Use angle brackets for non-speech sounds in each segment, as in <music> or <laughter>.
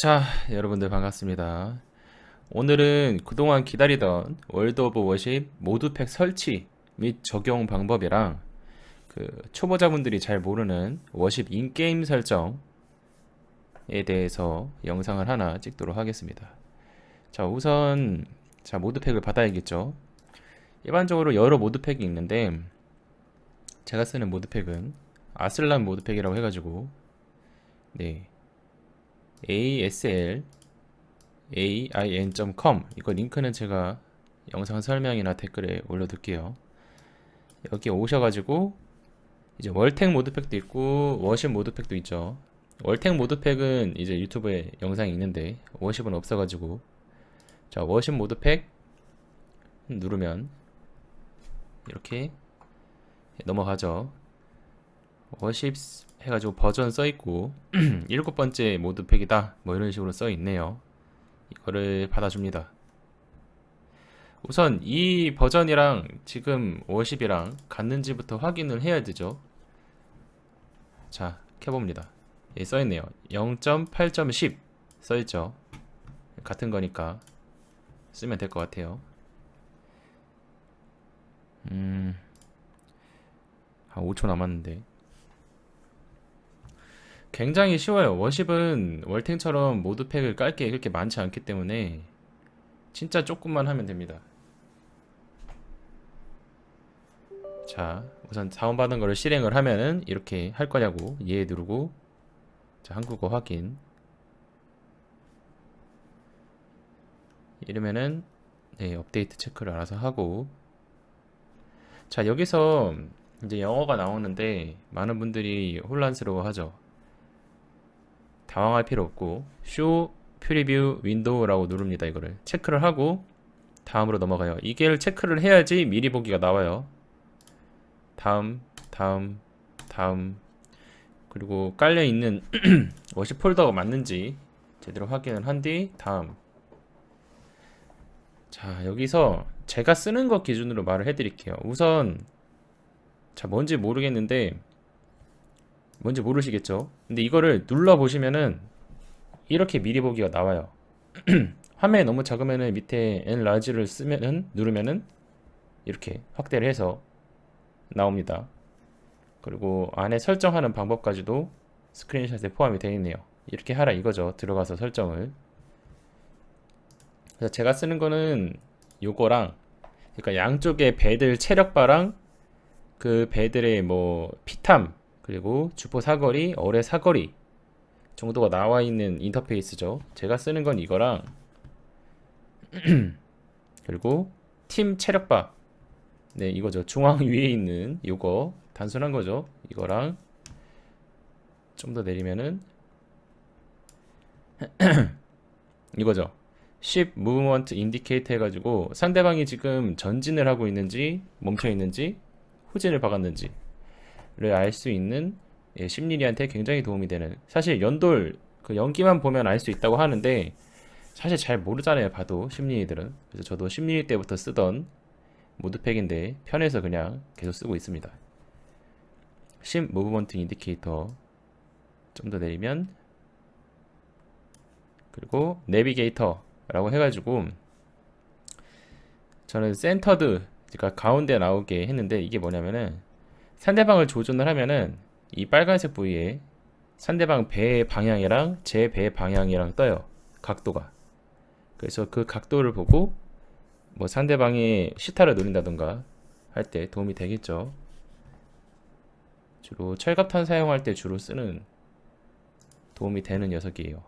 자, 여러분들 반갑습니다. 오늘은 그동안 기다리던 월드 오브 워십 모드팩 설치 및 적용 방법이랑 그 초보자분들이 잘 모르는 워십 인게임 설정에 대해서 영상을 하나 찍도록 하겠습니다. 자, 우선 자, 모드팩을 받아야겠죠. 일반적으로 여러 모드팩이 있는데 제가 쓰는 모드팩은 아슬란 모드팩이라고 해가지고 네 asl ain.com 이거 링크는 제가 영상 설명이나 댓글에 올려둘게요. 여기 오셔가지고 이제 월텍 모드팩도 있고 워십 모드팩도 있죠. 월텍 모드팩은 이제 유튜브에 영상이 있는데 워십은 없어가지고 자 워십 모드팩 누르면 이렇게 넘어가죠. 워십 해가지고 버전 써있고 <clears throat> 일곱 번째 모드팩이다 뭐 이런 식으로 써있네요. 이거를 받아줍니다. 우선 이 버전이랑 지금 워십이랑 같는지부터 확인을 해야 되죠. 자, 켜봅니다. 예, 써있네요. 0.8.10 써있죠. 같은 거니까 쓰면 될 것 같아요. 음, 한 5초 남았는데. 굉장히 쉬워요. 워십은 월탱처럼 모드팩을 깔 게 그렇게 많지 않기 때문에 진짜 조금만 하면 됩니다. 자, 우선 자원받은 거를 실행을 하면은 이렇게 할 거냐고 예 누르고 자, 한국어 확인 이러면은 네, 업데이트 체크를 알아서 하고 자, 여기서 이제 영어가 나오는데 많은 분들이 혼란스러워 하죠. 당황할 필요 없고 show preview window라고 누릅니다. 이거를 체크를 하고 다음으로 넘어가요. 이게 체크를 해야지 미리 보기가 나와요. 다음, 다음, 다음 그리고 깔려 있는 <clears throat> 워시 폴더가 맞는지 제대로 확인을 한 뒤 다음 자 여기서 제가 쓰는 것 기준으로 말을 해드릴게요. 우선 자 뭔지 모르겠는데 뭔지 모르시겠죠? 근데 이거를 눌러 보시면은 이렇게 미리 보기가 나와요. <clears throat> 화면이 너무 작으면은 밑에 라지를 쓰면은 누르면은 이렇게 확대를 해서 나옵니다. 그리고 안에 설정하는 방법까지도 스크린샷에 포함이 되어 있네요. 이렇게 하라 이거죠. 들어가서 설정을. 그래서 제가 쓰는 거는 요거랑 그러니까 양쪽에 배들 체력바랑 그 배들의 뭐 피탐 그리고 주포 사거리, 어뢰 사거리 정도가 나와 있는 인터페이스죠. 제가 쓰는 건 이거랑 <clears throat> 그리고 팀 체력바 네 이거죠. 중앙 <laughs> 위에 있는 이거 단순한 거죠. 이거랑 좀 더 내리면은 <clears throat> 이거죠. ship movement indicator 해가지고 상대방이 지금 전진을 하고 있는지 멈춰 있는지 후진을 박았는지 를 알 수 있는 예, 심리리한테 굉장히 도움이 되는 사실 연돌 그 연기만 보면 알 수 있다고 하는데 사실 잘 모르잖아요 봐도 심리들은. 그래서 저도 심리 때부터 쓰던 모드팩인데 편해서 그냥 계속 쓰고 있습니다. 심 무브먼트 인디케이터 좀 더 내리면 그리고 내비게이터 라고 해가지고 저는 센터드 그러니까 가운데 나오게 했는데 이게 뭐냐면은 상대방을 조준을 하면은 이 빨간색 부위에 상대방 배의 방향이랑 제 배의 방향이랑 떠요. 각도가. 그래서 그 각도를 보고 뭐 상대방이 시타를 노린다던가 할 때 도움이 되겠죠. 주로 철갑탄 사용할 때 주로 쓰는 도움이 되는 녀석이에요.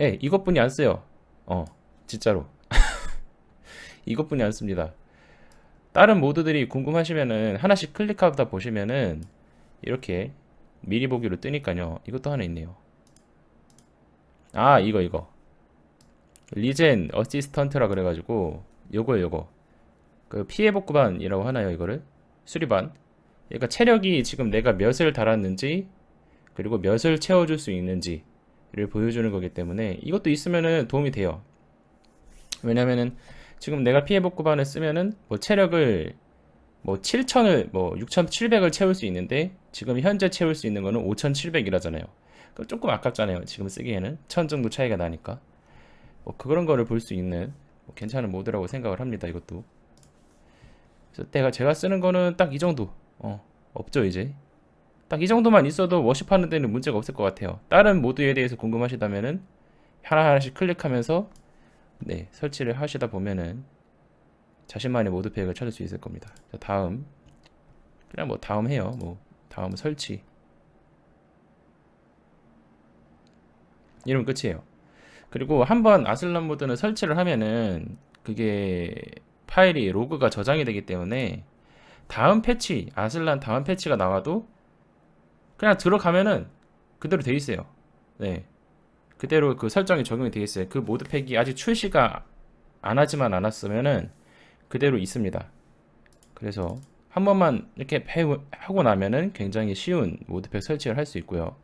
예, 이것뿐이 안 써요. 어, 진짜로. <laughs> 이것뿐이 안 씁니다. 다른 모드들이 궁금하시면은 하나씩 클릭하다 보시면은 이렇게 미리 보기로 뜨니까요. 이것도 하나 있네요. 아, 이거 이거. 리젠 어시스턴트라 그래가지고 요거 요거 그 피해 복구반이라고 하나요 이거를 수리반 그러니까 체력이 지금 내가 몇을 달았는지 그리고 몇을 채워줄 수 있는지를 보여주는 거기 때문에 이것도 있으면은 도움이 돼요 왜냐면은 지금 내가 피해 복 구반을 쓰면은 뭐 체력을 뭐 7천을 뭐 6,700을 채울 수 있는데 지금 현재 채울 수 있는 거는 5,700이라잖아요. 그 조금 아깝잖아요. 지금 쓰기에는 천 정도 차이가 나니까 뭐 그런 거를 볼 수 있는 뭐 괜찮은 모드라고 생각을 합니다. 이것도. 그래서 내가 제가 쓰는 거는 딱 이 정도. 어, 없죠 이제. 딱 이 정도만 있어도 워십하는 데는 문제가 없을 것 같아요. 다른 모드에 대해서 궁금하시다면은 하나하나씩 클릭하면서 네 설치를 하시다 보면은 자신만의 모드팩을 찾을 수 있을 겁니다. 자, 다음 그냥 뭐 다음 해요. 뭐 다음 설치 이러면 끝이에요. 그리고 한번 아슬란 모드는 설치를 하면은 그게 파일이 로그가 저장이 되기 때문에 다음 패치 아슬란 다음 패치가 나와도 그냥 들어가면은 그대로 돼 있어요. 네. 그대로 그 설정이 적용이 돼 있어요. 그 모드팩이 아직 출시가 안 하지만 않았으면은 그대로 있습니다. 그래서 한 번만 이렇게 해- 하고 나면은 굉장히 쉬운 모드팩 설치를 할 수 있고요.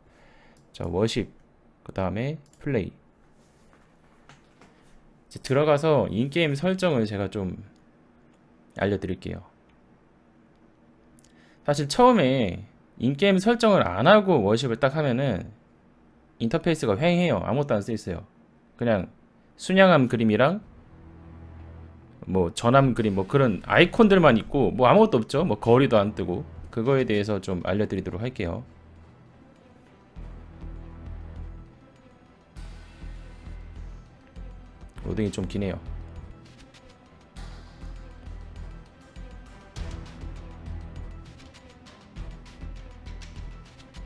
자, 워십, 그 다음에 플레이. 이제 들어가서 인게임 설정을 제가 좀 알려드릴게요. 사실 처음에 인게임 설정을 안 하고 워십을 딱 하면은 인터페이스가 휑해요. 아무것도 안써 있어요. 그냥 순양함 그림이랑 뭐 전함 그림 뭐 그런 아이콘들만 있고 뭐 아무것도 없죠. 뭐 거리도 안 뜨고 그거에 대해서 좀 알려드리도록 할게요. 로딩이 좀 기네요.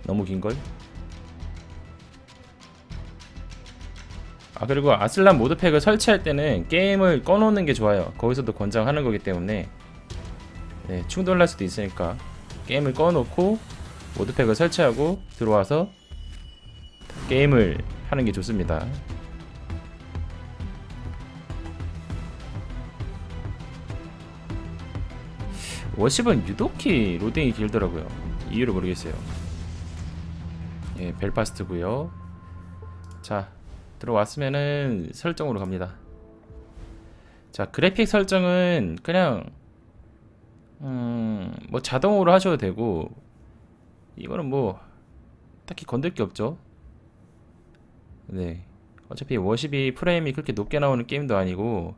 너무 긴걸? 아 그리고 아슬란 모드팩을 설치할 때는 게임을 꺼놓는 게 좋아요. 거기서도 권장하는 거기 때문에 네, 충돌날 수도 있으니까 게임을 꺼놓고 모드팩을 설치하고 들어와서 게임을 하는 게 좋습니다. 워십은 유독히 로딩이 길더라고요. 이유를 모르겠어요. 예, 벨파스트고요. 자, 들어왔으면은 설정으로 갑니다. 자, 그래픽 설정은 그냥 음, 뭐 자동으로 하셔도 되고 이거는 뭐 딱히 건들 게 없죠. 네. 어차피 워십이 프레임이 그렇게 높게 나오는 게임도 아니고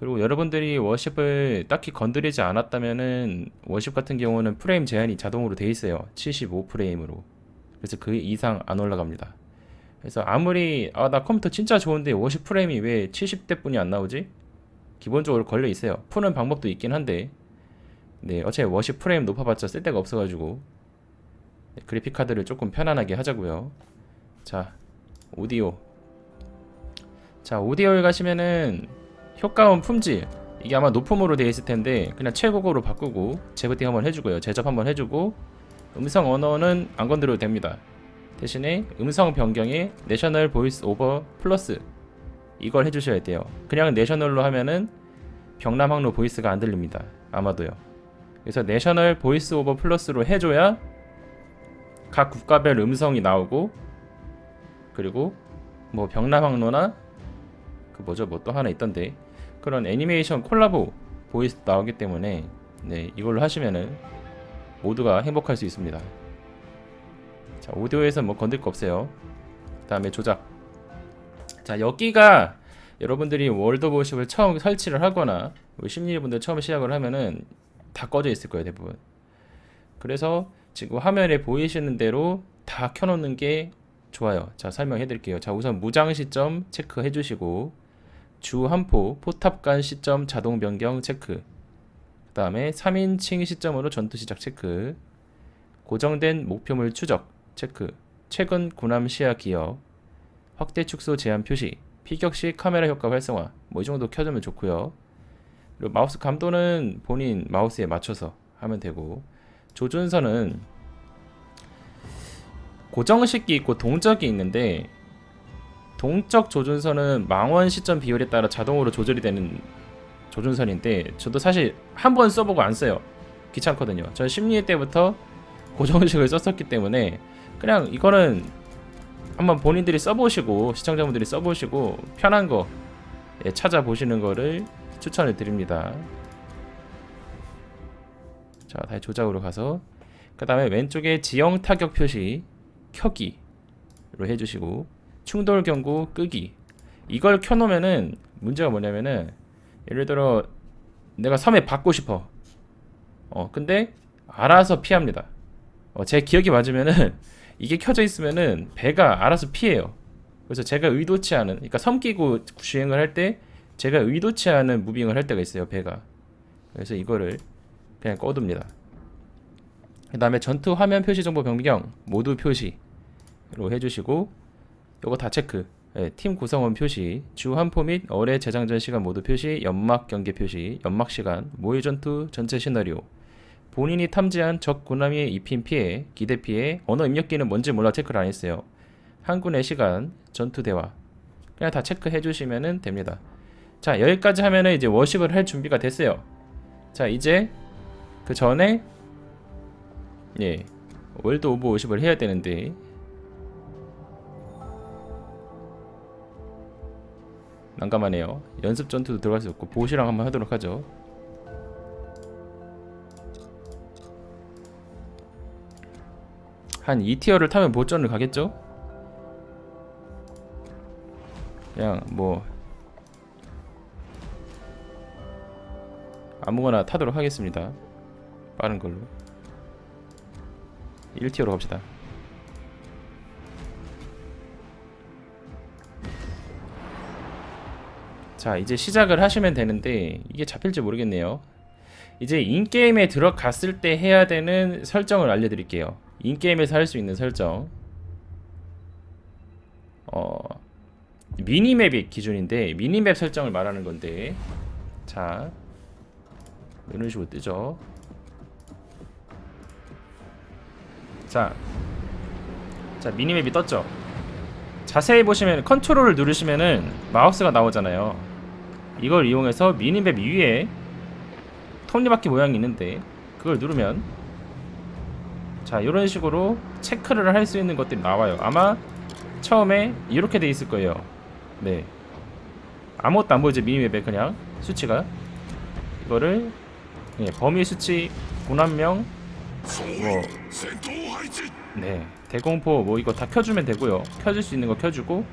그리고 여러분들이 워십을 딱히 건드리지 않았다면은 워십 같은 경우는 프레임 제한이 자동으로 돼 있어요. 75프레임으로. 그래서 그 이상 안 올라갑니다. 그래서 아무리 아 나 컴퓨터 진짜 좋은데 50 프레임이 왜 70대 뿐이 안 나오지? 기본적으로 걸려 있어요. 푸는 방법도 있긴 한데 네 어차피 50 프레임 높아봤자 쓸 데가 없어가지고 네, 그래픽 카드를 조금 편안하게 하자고요. 자 오디오 자 오디오에 가시면은 효과음 품질 이게 아마 높음으로 되어 있을 텐데 그냥 최고고로 바꾸고 재부팅 한번 해주고요. 제접 한번 해주고 음성 언어는 안 건드려도 됩니다. 대신에 음성 변경에 내셔널 보이스 오버 플러스 이걸 해주셔야 돼요. 그냥 내셔널로 하면은 병남 항로 보이스가 안 들립니다. 아마도요. 그래서 내셔널 보이스 오버 플러스로 해줘야 각 국가별 음성이 나오고 그리고 뭐 병남 항로나 그 뭐죠 뭐 또 하나 있던데 그런 애니메이션 콜라보 보이스 나오기 때문에 네 이걸로 하시면은 모두가 행복할 수 있습니다. 자 오디오에서 뭐 건들 거 없어요. 다음에 조작. 자 여기가 여러분들이 월드 오브 워십을 처음 설치를 하거나 우리 심리분들 처음 시작을 하면은 다 꺼져 있을 거예요 대부분. 그래서 지금 화면에 보이시는 대로 다 켜놓는 게 좋아요. 자 설명해 드릴게요. 자 우선 무장 시점 체크해 주시고 주 한포 포탑 간 시점 자동 변경 체크 그 다음에 3인칭 시점으로 전투 시작 체크 고정된 목표물 추적 체크 최근 군함 시야 기억 확대 축소 제한 표시 피격 시 카메라 효과 활성화 뭐 이 정도 켜주면 좋고요 그리고 마우스 감도는 본인 마우스에 맞춰서 하면 되고 조준선은 고정식이 있고 동적이 있는데 동적 조준선은 망원 시점 비율에 따라 자동으로 조절이 되는 조준선인데 저도 사실 한 번 써보고 안 써요. 귀찮거든요. 전 심리회 때부터 고정식을 썼었기 때문에 그냥 이거는 한번 본인들이 써보시고 시청자분들이 써보시고 편한 거 예, 찾아보시는 거를 추천을 드립니다. 자, 다시 조작으로 가서. 그 다음에 왼쪽에 지형 타격 표시 켜기 해주시고 충돌 경고 끄기. 이걸 켜놓으면은 문제가 뭐냐면은 예를 들어 내가 섬에 받고 싶어. 어 근데 알아서 피합니다. 어, 제 기억이 맞으면은 이게 켜져 있으면은 배가 알아서 피해요. 그래서 제가 의도치 않은 그러니까 섬기고 주행을 할 때 제가 의도치 않은 무빙을 할 때가 있어요 배가. 그래서 이거를 그냥 꺼둡니다. 그 다음에 전투 화면 표시 정보 변경 모두 표시로 해주시고 요거 다 체크. 예, 팀 구성원 표시 주 한포 및 어뢰 재장전 시간 모두 표시 연막 경계 표시 연막 시간 모의 전투 전체 시나리오 본인이 탐지한 적 군함의 입힌 피해 기대 피해 언어 입력기는 뭔지 몰라 체크를 안 했어요. 한군의 시간 전투 대화. 그냥 다 체크해 주시면 됩니다. 자 여기까지 하면은 이제 워십을 할 준비가 됐어요. 자 이제 그 전에 예 월드 오브 워십을 해야 되는데 난감하네요. 연습 전투도 들어갈 수 없고 보시랑 한번 하도록 하죠 한 2티어를 타면 보전을 가겠죠? 그냥 뭐 아무거나 타도록 하겠습니다. 빠른 걸로. 1티어로 갑시다. 자 이제 시작을 하시면 되는데 이게 잡힐지 모르겠네요. 이제 인게임에 들어갔을 때 해야 되는 설정을 알려드릴게요 인게임에서 할 수 있는 설정. 어 미니맵이 기준인데 미니맵 설정을 말하는 건데. 자 이런 식으로 뜨죠. 자, 자 미니맵이 떴죠. 자세히 보시면 컨트롤을 누르시면은 마우스가 나오잖아요. 이걸 이용해서 미니맵 위에 톱니바퀴 모양이 있는데 그걸 누르면 자 이런 식으로 체크를 할 수 있는 것들이 나와요. 아마 처음에 이렇게 돼 있을 거예요. 네. 아무것도 안 보이죠 미니맵에 그냥. 수치가. 이거를 예, 범위 수치 군함명. 뭐 네, 대공포 뭐 이거 다 켜주면 되고요. 켜줄 수 있는 거 켜주고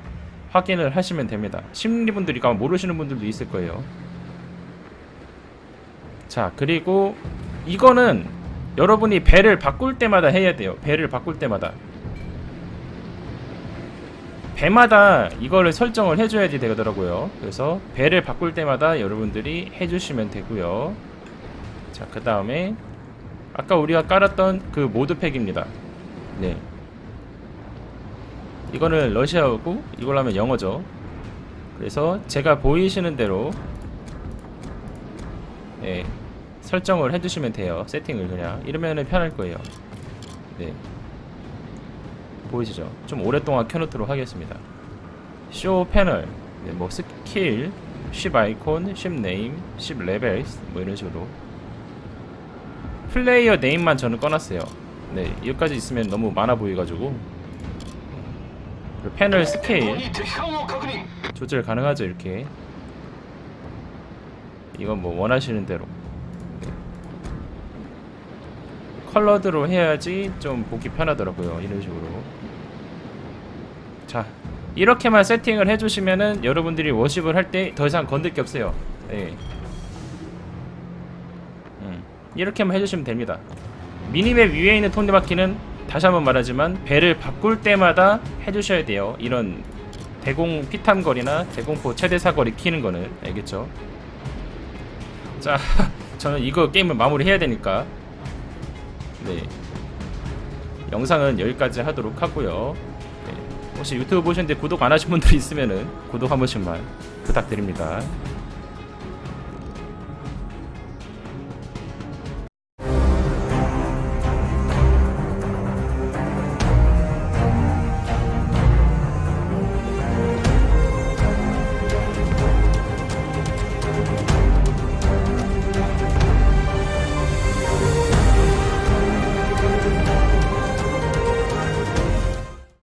확인을 하시면 됩니다. 심리분들이 가면 모르시는 분들도 있을 거예요. 자, 그리고 이거는 여러분이 배를 바꿀 때마다 해야 돼요. 배를 바꿀 때마다. 배마다 이거를 설정을 해줘야지 되더라고요. 그래서 배를 바꿀 때마다 여러분들이 해주시면 되고요. 자, 그 다음에 아까 우리가 깔았던 그 모드팩입니다. 네. 이거는 러시아어고 이걸 하면 영어죠. 그래서 제가 보이시는 대로 네, 설정을 해주시면 돼요. 세팅을 그냥 이러면은 편할 거예요. 네. 보이시죠? 좀 오랫동안 켜놓도록 하겠습니다. 쇼 패널, 네, 뭐 스킬, 십 아이콘, 십 네임, 십 레벨스 뭐 이런 식으로 플레이어 네임만 저는 꺼놨어요. 네, 여기까지 있으면 너무 많아 보여가지고 패널 스케일 조절 가능하죠 이렇게 이건 뭐 원하시는 대로 네. 컬러드로 해야지 좀 보기 편하더라고요 이런 식으로 자 이렇게만 세팅을 해주시면은 여러분들이 워십을 할 때 더 이상 건들 게 없어요 네. 음, 이렇게만 해주시면 됩니다 미니맵 위에 있는 톱니바퀴는 다시 한번 말하지만 배를 바꿀 때마다 해주셔야 돼요. 이런 대공 피탐거리나 대공포 최대 사거리 키는 거는 알겠죠? 자, <laughs> 저는 이거 게임을 마무리해야 되니까 네 영상은 여기까지 하도록 하고요. 네. 혹시 유튜브 보시는데 구독 안 하신 분들이 있으면은 구독 한 번씩만 부탁드립니다.